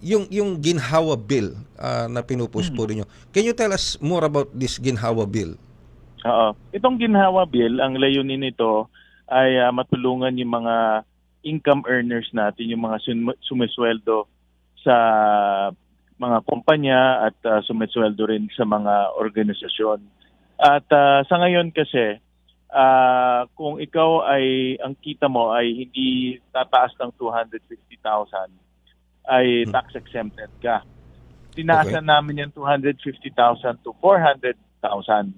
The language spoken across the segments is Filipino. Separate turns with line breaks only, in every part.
yung yung ginhawa bill ah, na pinupush po ninyo. Can you tell us more about this ginhawa bill?
Oo. Itong ginhawa bill, ang layunin nito ay ah, matulungan yung mga income earners natin, yung mga sum- sumisweldo sa mga kumpanya at uh, sumisweldo rin sa mga organisasyon. At ah, sa ngayon kasi, ah, kung ikaw ay, ang kita mo ay hindi tataas ng 250,000, ay
Hmm.
tax exempted ka. Tinaasan namin yung 250,000 to 400,000.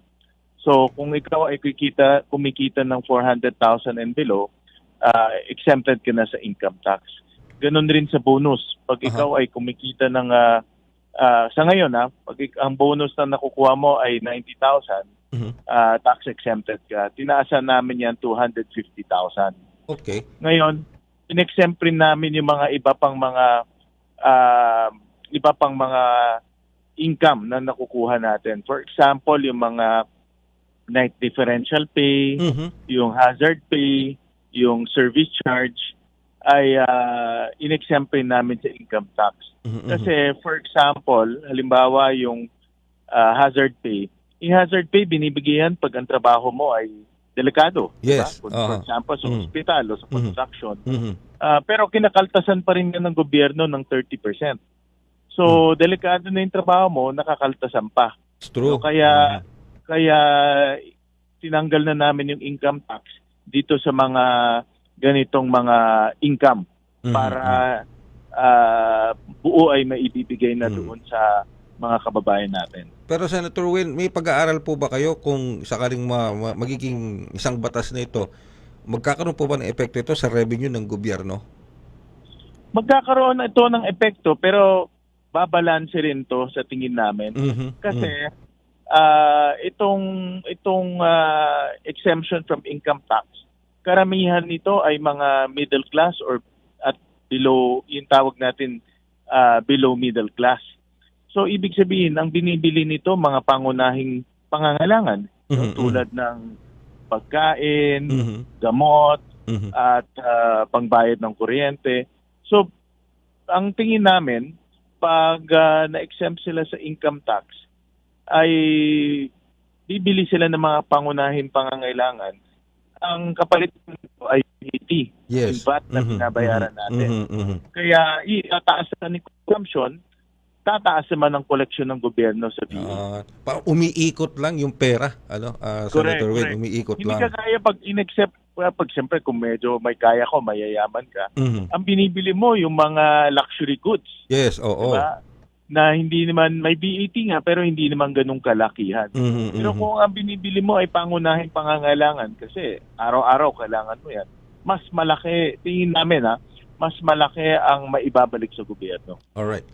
So kung ikaw ay kikita, kumikita ng 400,000 and below, ah, exempted ka na sa income tax. Ganon rin sa bonus. Pag
Aha.
ikaw ay kumikita ng, ah, ah, sa ngayon ha, pag ang bonus na nakukuha mo ay 90,000,
Mhm.
ah, tax exempted ka. Tinaasan namin yan 250,000.
Okay.
Ngayon, in-exempt rin namin yung mga iba pang mga ah, iba pang mga income na nakukuha natin. For example, yung mga night differential pay,
Mhm.
yung hazard pay, yung service charge ay uh, in-exempt rin namin sa income tax.
Mhm, mhm.
Kasi for example, halimbawa yung ah, hazard pay, yung hazard pay binibigyan pag ang trabaho mo ay delikado.
Yes,
Diba? For,
aha.
for example, sa
Mhm.
hospital o sa
Mhm.
construction.
Mhm.
Ah, pero kinakaltasan pa rin yan ng gobyerno ng 30%. So, delikado na yung trabaho mo, nakakaltasan pa.
It's true.
So, kaya kaya tinanggal na namin yung income tax dito sa mga ganitong mga income
Mhm,
para ah, buo ay maibibigay na
Mhm.
doon sa mga kababayan natin.
Pero Senator Win, may pag-aaral po ba kayo kung sakaling ma- ma- magiging isang batas na ito, magkakaroon po ba ng epekto ito sa revenue ng gobyerno?
Magkakaroon ito ng epekto pero babalanse rin to sa tingin namin.
Mhm,
Kasi ah, itong itong ah, exemption from income tax, karamihan nito ay mga middle class or at below yung tawag natin ah, below middle class. So ibig sabihin ang binibili nito mga pangunahing pangangailangan
Mhm,
no?
mhm.
tulad ng pagkain,
Mhm,
gamot
mhm.
at ah, pangbayad ng kuryente. So, ang tingin namin, pag ah, na-exempt sila sa income tax, ay bibili sila ng mga pangunahing pangangailangan. Ang kapalit nito ay VAT,
Yes.
yung VAT na
Mhm,
binabayaran
mhm,
natin.
mhm, mhm.
Kaya itataas na ni consumption, tataas naman ang koleksyon ng gobyerno sa.
Ah, pa umiikot lang yung pera, ano? ah,
Correct,
Senator
correct.
umiikot
Hindi
lang.
ka kaya pag in-accept, well, pag siyempre kung medyo may kaya ko, mayayaman ka,
Mhm.
ang binibili mo yung mga luxury goods.
Yes, oo.
Diba? Na hindi naman, may VAT nga, pero hindi naman ganun kalakihan.
Mhm,
Pero
mhm.
kung ang binibili mo ay pangunahing pangangailangan, kasi araw-araw kailangan mo yan, mas malaki, tingin namin ha, mas malaki ang maibabalik sa gobyerno.
Alright.